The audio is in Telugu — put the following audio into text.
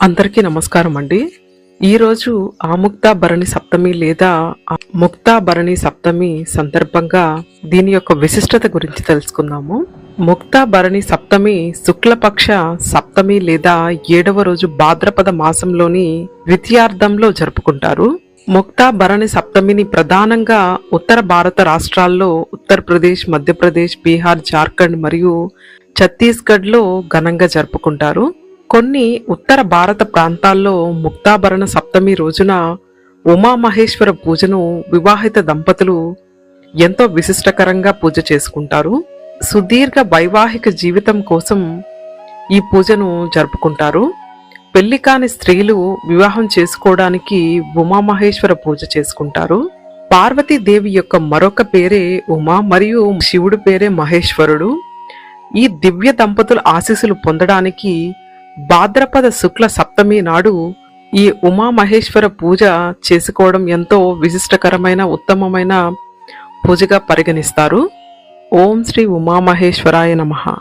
అందరికీ నమస్కారం అండి. ఈరోజు ఆముక్తాభరణి సప్తమి లేదా ముక్తా భరణి సప్తమి సందర్భంగా దీని యొక్క విశిష్టత గురించి తెలుసుకుందాము. ముక్తా భరణి సప్తమి శుక్లపక్ష సప్తమి లేదా ఏడవ రోజు భాద్రపద మాసంలోని ద్వితీయార్థంలో జరుపుకుంటారు. ముక్తా భరణి సప్తమిని ప్రధానంగా ఉత్తర భారత రాష్ట్రాల్లో ఉత్తరప్రదేశ్ మధ్యప్రదేశ్ బీహార్ జార్ఖండ్ మరియు ఛత్తీస్గఢ్లో ఘనంగా జరుపుకుంటారు. కొన్ని ఉత్తర భారత ప్రాంతాల్లో ముక్తాభరణ సప్తమి రోజున ఉమామహేశ్వర పూజను వివాహిత దంపతులు ఎంతో విశిష్టకరంగా పూజ చేసుకుంటారు. సుదీర్ఘ వైవాహిక జీవితం కోసం ఈ పూజను జరుపుకుంటారు. పెళ్ళి కాని స్త్రీలు వివాహం చేసుకోవడానికి ఉమామహేశ్వర పూజ చేసుకుంటారు. పార్వతీదేవి యొక్క మరొక పేరే ఉమా మరియు శివుడు పేరే మహేశ్వరుడు. ఈ దివ్య దంపతుల ఆశీస్సులు పొందడానికి భాద్రపద శుక్ల సప్తమి నాడు ఈ ఉమామహేశ్వర పూజ చేసుకోవడం ఎంతో విశిష్టకరమైన ఉత్తమమైన పూజగా పరిగణిస్తారు. ఓం శ్రీ ఉమామహేశ్వరాయ నమః.